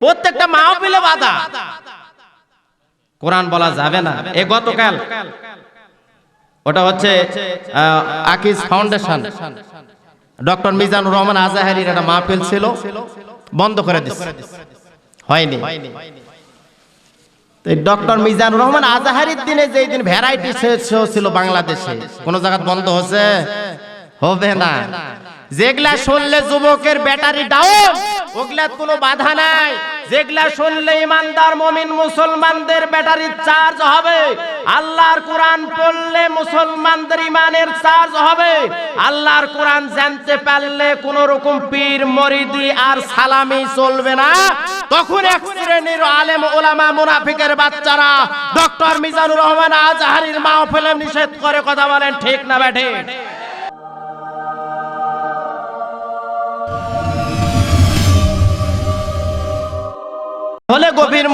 প্রত্যেকটা মাহফিলে বাধা। কোরআন বলা যাবে না। এ গতকাল ওটা হচ্ছে আকিজ ফাউন্ডেশন। ডক্টর মিজানুর রহমান আজাহারির একটা মাহফিল ছিল, বন্ধ করে দিচ্ছে হয়নি। ডক্টর মিজানুর রহমান আজাহারির দিনে যেই দিন ভ্যারাইটি শো ছিল বাংলাদেশে, কোন জায়গা বন্ধ হচ্ছে হবে না। যেগুলা শুনলে যুবকের ব্যাটারি ডাউন ওগুলা কোনো বাধা নাই। যেগুলা শুনলে ইমানদার মমিন মুসলমানদের ব্যাটারি চার্জ হবে। আল্লাহর কোরআন পড়লে মুসলমানদের ইমানের চার্জ হবে। আল্লাহর কোরআন জানতে পারলে কোন রকম পীর, মরিদি আর সালামি চলবে না। তখন এক শ্রেণির আলেম, ওলামা, মুনাফিকের বাচ্চারা ডক্টর মিজানুর রহমান আজহারির মাহফিলে নিষেধ করে কথা বলেন, ঠিক না ব্যাঠে?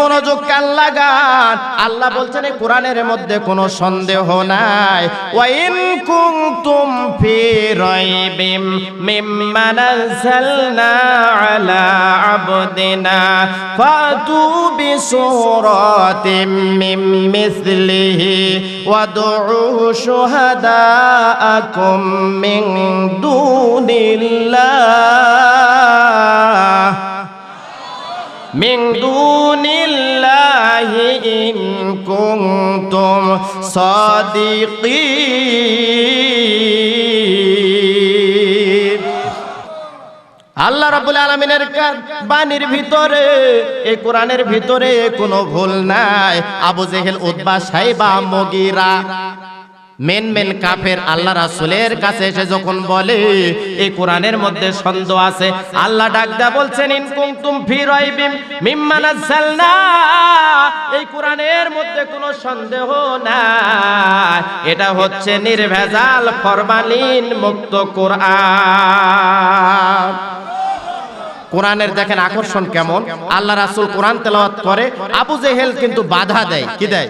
মনোযোগ কান লাগান। আল্লাহ বলছেন এই কোরআনের মধ্যে কোনো সন্দেহ নাই। ওয়াইন কুনতুম ফি রাইবিম মিম্মা নাযালনা আলা আবদিনা ফাতু বিসূরাতিম মিন মিসলিহি ওয়াদউ শুহাদাআকুম মিন দুনিল্লাহ। من دون الله إن كنتم صادقين আল্লাহ রাব্বুল আলামিনের কা- বাণীর ভিতরে এই কোরআনের ভিতরে কোনো ভুল নাই Abu Jahl Utba Saiba মগিরা main main কাফের আল্লাহ রাসুলের কাছে এসে যখন বলে, এই কোরআনের মধ্যে সন্দেহ আছে। আল্লাহ ডাকদা বলছেন, ইন কুনতুম ফি রাইবিম মিম্মা নাযালনা এই কোরআনের মধ্যে কোনো সন্দেহ নাই। এটা হচ্ছে নির্ভেজাল, ফরমালিন মুক্ত কোরআন। কোরআনের দেখেন আকর্ষণ কেমন? আল্লাহ রাসূল কোরআন তেলাওয়াত করে, আবু জেহেল কিন্তু বাধা দেয়। কি দেয়?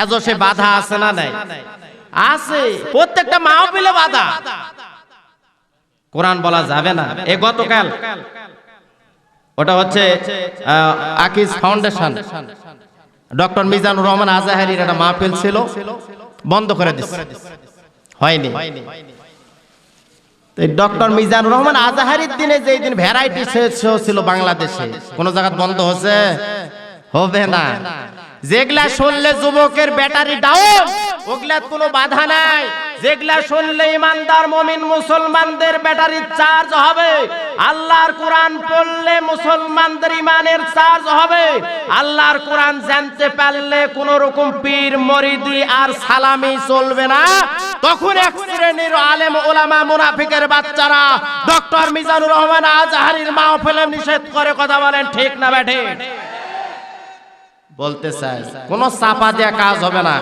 এজো সে বাধা আছে না নাই? আছে। প্রত্যেকটা মাহফিলে বাধা। কোরআন বলা যাবে না। এ গতকাল ওটা হচ্ছে আকিজ ফাউন্ডেশন। ডক্টর মিজানুর রহমান আজাহারির একটা মাহফিল ছিল। বন্ধ করে দিচ্ছে হয়নি। ডক্টর মিজানুর রহমান আজাহারির দিনে যেই দিন ভ্যারাইটি শো ছিল বাংলাদেশে, কোন জায়গা বন্ধ হচ্ছে হবে না। যেগুলা শুনলে যুবকের ব্যাটারি ডাউন ওগুলা কোনো বাধা নাই। যেগুলা শুনলে ইমানদার মমিন মুসলমানদের ব্যাটারি চার্জ হবে। আল্লাহর কোরআন পড়লে মুসলমানদের ইমানের চার্জ হবে। আল্লাহর কোরআন জানতে পারলে কোন রকম পীর মরিদি আর সালামি চলবে না। তখন এক শ্রেণির আলেম ওলামা মুনাফিকের বাচ্চারা ডক্টর মিজানুর রহমান আজহারির মাহফিলে নিষেধ করে কথা বলেন ঠিক না ব্যাঠে। বলতে চাই কোন চাপা দেওয়া কাজ হবে না।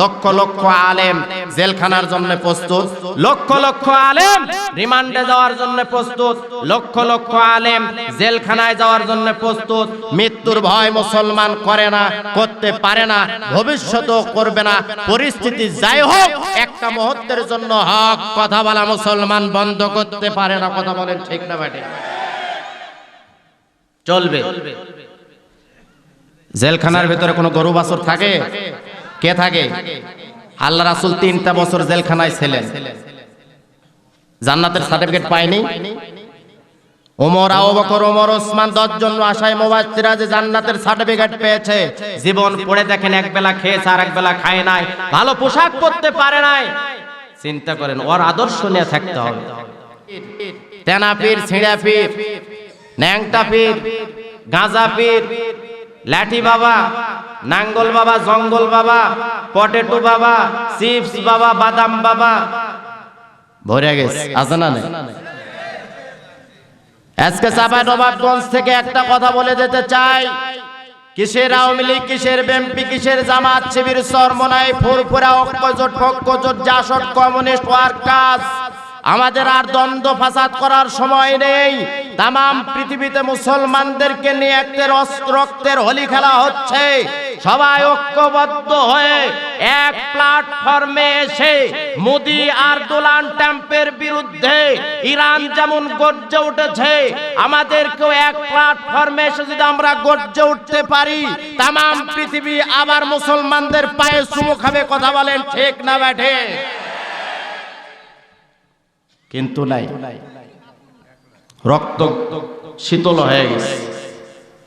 লক্ষ লক্ষ আলেম জেলখানার জন্য প্রস্তুত, লক্ষ লক্ষ আলেম রিমান্ডে যাওয়ার জন্য প্রস্তুত, লক্ষ লক্ষ আলেম জেলখানায় যাওয়ার জন্য প্রস্তুত। মৃত্যুর ভয় মুসলমান করে না, করতে পারে না, ভবিষ্যতেও করবে না। পরিস্থিতি যাই হোক, একটা মুহূর্তের জন্য হক কথা বলা মুসলমান বন্ধ করতে পারে না, কথা বলেন ঠিক না ব্যাটে চলবে। জেলখানার ভিতরে কোনো গরু বাছর থাকে? কে থাকে? আল্লাহ রাসুল তিনটা বছর জেলখানায় ছিলেন। জান্নাতের সার্টিফিকেট পায়নি। ওমর বকর, ওমর, ওসমান দশ জন আশায় মুবাশশিরা যে জান্নাতের সার্টিফিকেট পেয়েছে। জীবন পড়ে দেখেন এক বেলা খেয়েছে আর এক বেলা খায় নাই, ভালো পোশাক পরতে পারে নাই। চিন্তা করেন, ওর আদর্শ নিয়ে থাকতে হবে। টেনা পীর ছিঁড়া পীর ন্যাংটা পীর গাঁজা পীর লাঠি বাবা, নাঙ্গল বাবা, জঙ্গল বাবা, পটেটো বাবা, চিপস বাবা, বাদাম বাবা। ভরে গেছে, আছে না? আজকে চাপা নবাবগঞ্জ থেকে একটা কথা বলে যেতে চাই। কিসের আওয়ামী লীগ, কিসের বিএনপি, কিসের জামাত, শিবির, সরমনাই, ফুরফুরা, ঐক্যজোট ফক্যজোট জাসট কমিউনিস্ট, ওয়ার্কার্স। আমাদের আর দ্বন্দ্ব ফাসাদ করার সময় নেই। তাম পৃথিবীতে মুসলমানদেরকে নিয়ে একটা রক্তের হোলি খেলা হচ্ছে। সবাই ঐক্যবদ্ধ হয়ে এক প্ল্যাটফর্মে এসে মোদি আর ডোনাল্ড ট্রাম্পের বিরুদ্ধে ইরান যেমন গর্জে উঠেছে, আমাদেরকেও এক প্ল্যাটফর্মে এসে যদি আমরা গর্জে উঠতে পারি তাম পৃথিবী আবার মুসলমানদের পায়ে চুমু কথা বলেন ঠিক না ব্যাঠে? কিন্তু নাই। রক্ত শীতল হয়ে গেছে।